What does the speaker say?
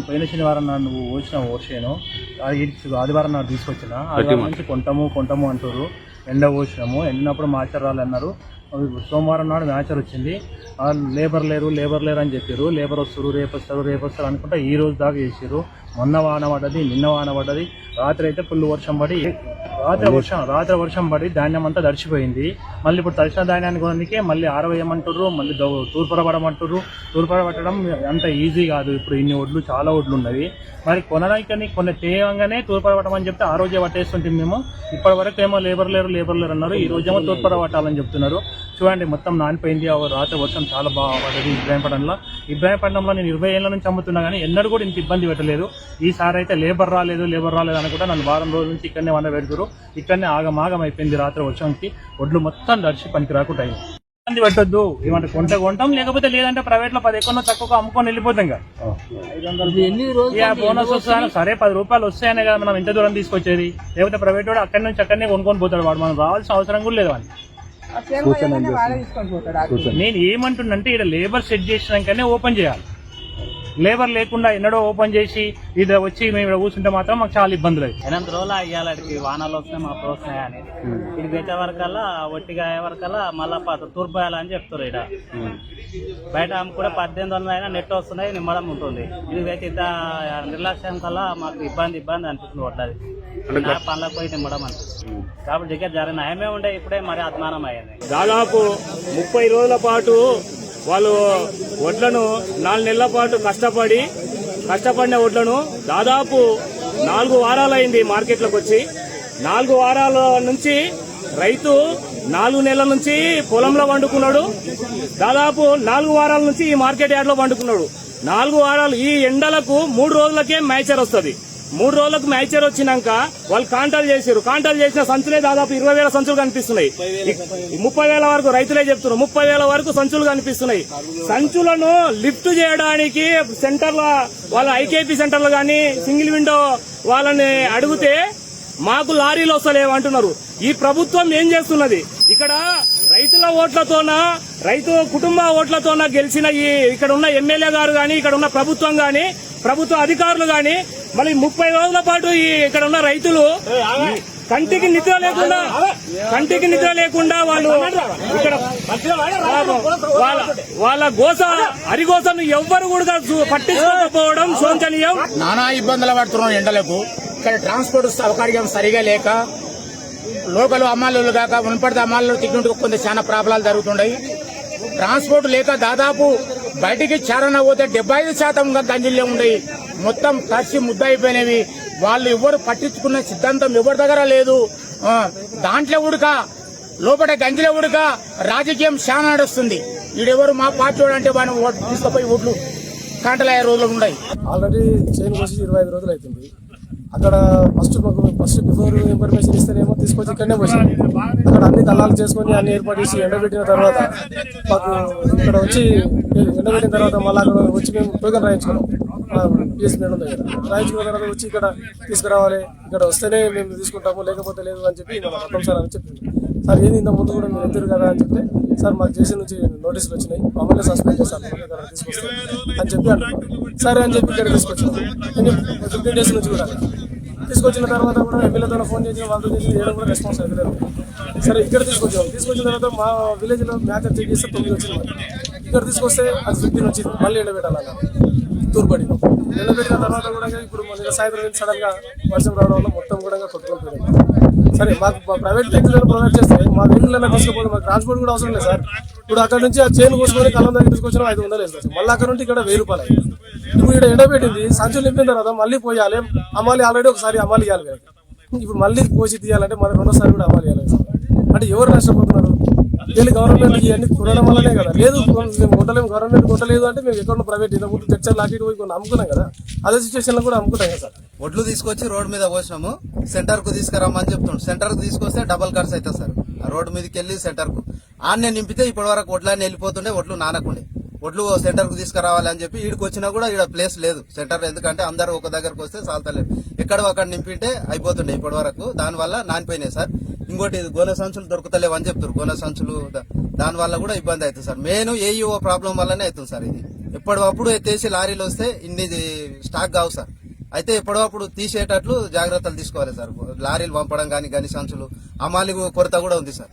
పోయిన శనివారం నాడు నువ్వు ఓసిన అది ఈడ్చి ఆదివారం నాడు తీసుకొచ్చిన. ఆదివారం నుంచి కొంటాము కొంటాము అంటారు ఎండ పోసినాము. ఎండినప్పుడు మాచర్ రాళ్ళు అన్నారు సోమవారం నాడు మ్యాచర్ వచ్చింది. లేబర్ లేరు లేబర్ లేరు అని చెప్పారు. లేబర్ వస్తారు రేపు వస్తారు రేపు వస్తారు అనుకుంటా ఈ రోజు దాకా చేసారు మొన్న వాన పడ్డది నిన్న వాన పడ్డది. రాత్రి అయితే ఫుల్ వర్షం పడి రాత్రి వర్షం రాత్రి వర్షం పడి ధాన్యం అంతా తడిచిపోయింది. మళ్ళీ ఇప్పుడు తడిచిన ధాన్యాన్ని కొనడానికే మళ్ళీ ఆరవేయమంటారు మళ్ళీ తూర్పుర పట్టడం అంత ఈజీ కాదు. ఇప్పుడు ఇన్ని ఒడ్లు చాలా ఒడ్లు ఉన్నవి. మరి కొనడానికి కొన్ని తేవంగానే తూర్పుర పట్టమని చెప్తే ఆ రోజే పట్టేస్తుంటే మేము. ఇప్పటి వరకు ఏమో లేబర్ లేరు లేబర్ అన్నారు ఈ రోజేమో తూర్పుర పట్టాలని చెప్తున్నారు. చూడండి మొత్తం నానిపోయింది. రాత్రి వర్షం చాలా బాగా పడ్డది ఇబ్రాహీంపట్నంలో ఇబ్రాహీంపట్నంలో నేను ఇరవై ఏళ్ళ నుంచి అమ్ముతున్నా కానీ ఎన్నడూ కూడా ఇంత ఇబ్బంది పెట్టలేదు. ఈసారి అయితే లేబర్ రాలేదు లేబర్ రాలేదు అని కూడా నన్ను వారం రోజుల నుంచి ఇక్కడనే వంద పెడుతురు ఇక్కడనే ఆగమాగం అయిపోయింది రాత్రి వర్షంకి ఒడ్లు మొత్తం దర్శి పనికి రాకుండా ఇబ్బంది పెట్టొద్దు. ఏమంటే కొంట కొంటాం లేకపోతే లేదంటే ప్రైవేట్లో పది ఎక్కువ తక్కువ అమ్ముకొని వెళ్ళిపోతాం కదా బోనస్ వస్తాను సరే పది రూపాయలు వస్తాయనే కదా మనం ఎంత దూరం తీసుకొచ్చేది. లేకపోతే ప్రైవేట్ వాడు అక్కడి నుంచి అక్కడనే కొనుక్కొని పోతాడు వాడు. మనం రావాల్సిన అవసరం కూడా లేదు వాడిని నేను ఏమంటున్నంటే ఇక్కడ లేబర్ సెట్ చేసినాకనే ఓపెన్ చేయాలి. లేబర్ లేకుండా ఎన్నడో ఓపెన్ చేసి ఇది వచ్చి మేము ఇక్కడ కూర్చుంటే మాత్రం మాకు చాలా ఇబ్బందులు అవుతాయి ఎనిమిది రోజులు అయ్యాలడికి వానాలు వస్తున్నాయి మా వస్తున్నాయి అని ఇది తెచ్చే వరకల్లా ఒట్టిగా అయ్యే వరకల్లా మళ్ళా పద తూర్పు పోయాలని చెప్తారు ఇక్కడ బయట కూడా పద్దెనిమిది వందలు అయినా నెట్ వస్తున్నాయి నిమ్మడం ఉంటుంది. ఇది అయితే ఇంత నిర్లక్ష్యం కల్లా మాకు ఇబ్బంది ఇబ్బంది అనిపిస్తుంది వడ్డది నా పనులకు పోయి నిమ్మడం అనిపిస్తుంది కాబట్టి దగ్గర జరిగిన నయమే ఉండే ఇప్పుడే మరి అద్మానం అయ్యింది. దాదాపు ముప్పై రోజుల పాటు వాళ్ళు వడ్లను నాలుగు నెలల పాటు కష్టపడి కష్టపడిన వడ్లను దాదాపు నాలుగు వారాలైంది మార్కెట్లోకి వచ్చి. నాలుగు వారాల నుంచి రైతు నాలుగు నెలల నుంచి పొలంలో వండుకున్నాడు. దాదాపు నాలుగు వారాల నుంచి ఈ మార్కెట్ యార్డ్లో వండుకున్నాడు. నాలుగు వారాలు ఈ ఎండలకు మూడు రోజులకే మ్యాచర్ వస్తుంది. మూడు రోజులకు మ్యాచర్ వచ్చినాక వాళ్ళు కాంటాలు చేసారు కాంటాలు చేసిన సంచులే దాదాపు ఇరవై వేల సంచులు కనిపిస్తున్నాయి. ముప్పై వేల వరకు రైతులే చెప్తున్నారు. ముప్పై వేల వరకు సంచులు కనిపిస్తున్నాయి. సంచులను లిఫ్ట్ చేయడానికి సెంటర్ల వాళ్ళ ఐకేపీ సెంటర్లు కానీ సింగిల్ విండో వాళ్ళని అడిగితే మాకు లారీలు వస్తలేవు అంటున్నారు. ఈ ప్రభుత్వం ఏం చేస్తున్నది? ఇక్కడ రైతుల ఓట్లతోన రైతు కుటుంబ ఓట్లతోన గెలిచిన ఈ ఇక్కడ ఉన్న ఎమ్మెల్యే గారు గాని ఇక్కడ ఉన్న ప్రభుత్వం గాని ప్రభుత్వ అధికారులు గాని మళ్ళీ ముప్పై రోజుల పాటు ఈ ఇక్కడ ఉన్న రైతులు కంటికి నిద్ర లేకుండా కంటికి నిద్ర లేకుండా వాళ్ళు ఇక్కడ వాళ్ళ వాళ్ళ గోస అరిగోసను ఎవ్వరు కూడా చూ- పట్టించుకోకపోవడం శోచనీయం. నానా ఇబ్బందులు పడుతున్నాం ఎండలకు. ఇక్కడ ట్రాన్స్పోర్ట్ సౌకర్యం సరిగా లేక లోకల్ అమ్మాయిలు కాక మున్పడితే అమ్మాయిలు తిట్టినట్టు కొంత చాలా ప్రాబ్లాలు జరుగుతున్నాయి ట్రాన్స్పోర్ట్ లేక దాదాపు బయటికి చారణ పోతే డెబ్బై ఐదు శాతం గంజిల్లే ఉన్నాయి. మొత్తం తడిసి ముద్ద అయిపోయినవి వాళ్ళు ఎవరు పట్టించుకున్న సిద్ధాంతం ఎవరి దగ్గర లేదు? దాంట్లో ఉడక లోపల గంజిలో ఉడక రాజకీయం చాలా నడుస్తుంది. ఈడెవరు మా పార్టీ అంటే వాడిని ఓటు తీసుకుపోయి ఓట్లు కాంటలయ్యే రోజులు ఉన్నాయి. ఆల్రెడీ చైన్ కోసి ఇరవై ఐదు రోజులు అవుతుంది అక్కడ ఫస్ట్ ఫస్ట్ బిఫోర్ ఇన్ఫర్మేషన్ ఇస్తేనేమో తీసుకొచ్చి ఇక్కడనే పోసింది. అక్కడ అన్ని దళాలు చేసుకొని అన్ని ఏర్పాటు చేసి ఎండబెట్టిన తర్వాత మాకు ఇక్కడ వచ్చి ఎండబెట్టిన తర్వాత మళ్ళీ అక్కడ వచ్చి మేము టోకెన్ రాయించుకున్నాం. పిఎస్ మేడం దగ్గర. రాయించుకున్న తర్వాత వచ్చి ఇక్కడ తీసుకురావాలి. ఇక్కడ వస్తేనే మేము తీసుకుంటాము లేకపోతే లేదు అని చెప్పి మన మొత్తం సార్ అని చెప్పింది సార్ ఏంది ఇంత ముందు కూడా మీరు ఎత్తారు కదా అని చెప్తే సార్ మాకు చేసి నుంచి నోటీసులు వచ్చినాయి మమ్మల్ని సస్పెండ్ చేస్తారు తీసుకొస్తాను అని చెప్పి అంటున్నారు సరే అని చెప్పి ఇక్కడ తీసుకొచ్చాను ఫిఫ్టీన్ డేస్ నుంచి కూడా. తీసుకొచ్చిన తర్వాత కూడా ఎమ్మెల్యేతో ఫోన్ చేసి వాళ్ళతో చేసిన ఏదో కూడా రెస్పాన్స్ అవ్వలేదు సరే ఇక్కడ తీసుకొచ్చాం. తీసుకొచ్చిన తర్వాత మా విలేజ్లో మ్యాచ్ చెక్ చేస్తే తొమ్మిది వచ్చింది ఇక్కడ తీసుకొస్తే అది ఫిఫ్టీన్ వచ్చింది. మళ్ళీ ఎండబెట్టాలన్నా. తూర్పడి. ఎండబెట్టిన తర్వాత కూడా ఇప్పుడు మన సాయంత్రం సడన్గా వర్షం రావడం వల్ల మొత్తం కూడా కొట్టుకుంటుంది సరే మాకు ప్రైవేట్ వెహికల్ ప్రొవైడ్ చేస్తే మా వెహికల్ తీసుకుపోతే మాకు ట్రాన్స్పోర్ట్ కూడా అవసరం లేదు సార్. ఇప్పుడు అక్కడ నుంచి ఆ చైన్ కోసుకొని కళ్ళం దగ్గర తీసుకొచ్చిన ఐదు వందలు వేస్తారు. మళ్ళీ అక్కడ నుండి ఇక్కడ వెయ్యి రూపాయలు ఇప్పుడు ఇక్కడ ఎండబెట్టింది సంచులు నింపిన తర్వాత మళ్ళీ పోయాలి. అమ్మాలి ఆల్రెడీ ఒకసారి అమ్మాలి ఇవ్వాలి కదా. ఇప్పుడు మళ్ళీ పోసి తీయాలంటే మళ్ళీ రెండోసారి కూడా అమ్మాలి ఇవ్వాలి సార్ అంటే ఎవరు నష్టపోతున్నారు? వీళ్ళు గవర్నమెంట్ ఇవన్నీ కొనడం వల్లనే కదా. లేదు మేము కొట్టలేము గవర్నమెంట్ కొట్టలేదు అంటే మేము ఎక్కడ ప్రైవేట్ ఇలా ముందు చర్చలు లాంటి పోయి కొన్ని అమ్ముకున్నాం కదా. అదే సిచ్యువేషన్లో కూడా అమ్ముకుంటాం కదా సార్. ఒడ్లు తీసుకొచ్చి రోడ్ మీద పోసినాము. సెంటర్కు తీసుకురమ్మని చెప్తున్నాం సెంటర్కు తీసుకొస్తే డబల్ ఖర్చు అవుతుంది సార్. రోడ్డు మీదకి వెళ్ళి సెంటర్కు. ఆన్నే నింపితే ఇప్పటి వరకు వడ్లన్నీ వెళ్ళిపోతుండే ఒడ్లు నానకుండే. ఒడ్లు సెంటర్కు తీసుకురావాలి అని చెప్పి ఈడికి వచ్చినా కూడా ఇక్కడ ప్లేస్ లేదు. సెంటర్ ఎందుకంటే అందరూ ఒక దగ్గరకు వస్తే సాల్తలేదు ఎక్కడ అక్కడ నింపింటే అయిపోతుండే ఇప్పటి వరకు దానివల్ల నానిపోయినాయి సార్. ఇంకోటి ఇది గోనె సంచులు దొరుకుతలేవు అని చెప్తారు గోనె సంచులు దానివల్ల కూడా ఇబ్బంది అవుతుంది సార్. మెయిన్ ఏఈఓ ప్రాబ్లం వల్లనే అవుతుంది సార్ ఇది. ఎప్పటికప్పుడు ఎత్తేసి లారీలు వస్తే ఇన్ని స్టాక్ కావు సార్. అయితే ఎప్పటికప్పుడు తీసేటట్లు జాగ్రత్తలు తీసుకోవాలి సార్. లారీలు పంపడం కానీ గని సంచులు. అమాలి కొరత కూడా ఉంది సార్.